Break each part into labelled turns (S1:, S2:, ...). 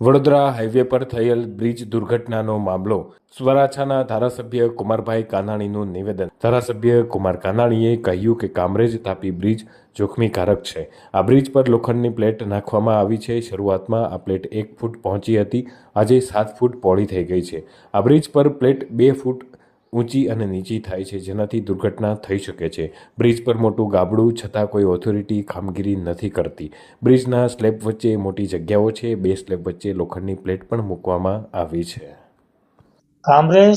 S1: Vadodara highway પર થયેલ bridge દુર્ઘટનાનો મામલો સ્વરાછાના ધારાસભ્ય કુમારભાઈ કાનાણીનું નિવેદન. ધારાસભ્ય કુમાર કાનાણીએ કહ્યું કે કામરેજ તાપી બ્રિજ જોખમીકારક છે. આ બ્રિજ પર લોખંડની પ્લેટ નાખવામાં આવી છે. શરૂઆતમાં આ પ્લેટ એક ફૂટ પહોંચી હતી. આજે સાત ફૂટ પહોળી થઈ ગઈ છે. આ બ્રિજ પર પ્લેટ બે ફૂટ ઊંચી અને નીચી થાય છે, જેનાથી દુર્ઘટના થઈ શકે છે. બ્રિજ પર મોટું ગાબડું, છતાં કોઈ ઓથોરિટી કામગીરી નથી કરતી. બ્રિજના સ્લેબ વચ્ચે મોટી જગ્યાઓ છે, બે સ્લેબ વચ્ચે લોખંડની પ્લેટ પણ મૂકવામાં આવી છે.
S2: કામરેજ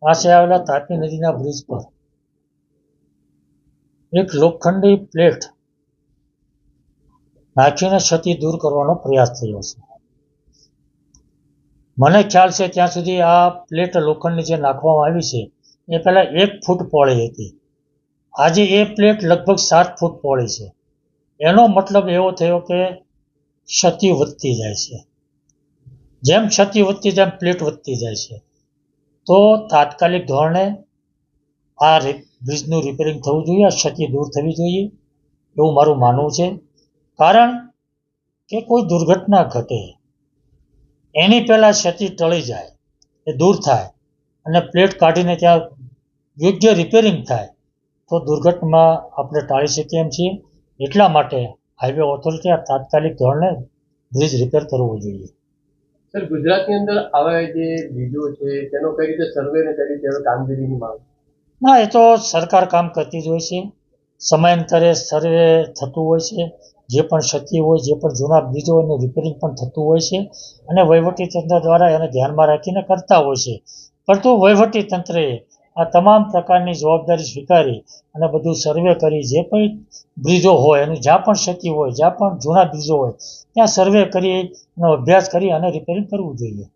S2: પાસે આવેલા તાપી નદીના બ્રિજ પર એક લોખંડી પ્લેટ નાખીને ક્ષતિ દૂર કરવાનો પ્રયાસ થયો છે. મને ખ્યાલ છે ત્યાં સુધી આ પ્લેટ લોખંડની જે નાખવામાં આવી છે, એ પહેલાં એક ફૂટ પહોળી હતી. આજે એ પ્લેટ લગભગ સાત ફૂટ પહોળી છે. એનો મતલબ એવો થયો કે ક્ષતિ વધતી જાય છે. જેમ ક્ષતિ વધતી જેમ પ્લેટ વધતી જાય છે. તો તાત્કાલિક ધોરણે આ બ્રિજનું રિપેરિંગ થવું જોઈએ, આ ક્ષતિ દૂર થવી જોઈએ, એવું મારું માનવું છે. કારણ કે કોઈ દુર્ઘટના ઘટે એની પહેલાં ક્ષતિ ટળી જાય એ દૂર થાય અને પ્લેટ કાઢીને ત્યાં યોગ્ય રિપેરિંગ થાય તો દુર્ઘટના આપણે ટાળી શકીએ એમ છીએ. એટલા માટે હાઈવે ઓથોરિટી આ તાત્કાલિક ધોરણે બ્રિજ રિપેર કરવો જોઈએ.
S3: સર ગુજરાતની અંદર આવા જે બ્રિજો છે તેનો કઈ રીતે સર્વે ને કઈ રીતે કામગીરીની માંગ?
S2: ના એ તો સરકાર કામ કરતી જ હોય છે. સમયાંતરે સર્વે થતું હોય છે. જે પણ ક્ષતિ હોય, જે પણ જૂના બ્રિજો એનું રિપેરિંગ પણ થતું હોય છે અને વહીવટી તંત્ર દ્વારા એને ધ્યાનમાં રાખીને કરતા હોય છે. પરંતુ વહીવટી તંત્રએ આ તમામ પ્રકારની જવાબદારી સ્વીકારી અને બધું સર્વે કરી, જે પણ બ્રિજો હોય, એનું જ્યાં પણ ક્ષતિ હોય, જ્યાં પણ જૂના બ્રિજો હોય, ત્યાં સર્વે કરી એનો અભ્યાસ કરી અને રિપેરિંગ કરવું જોઈએ.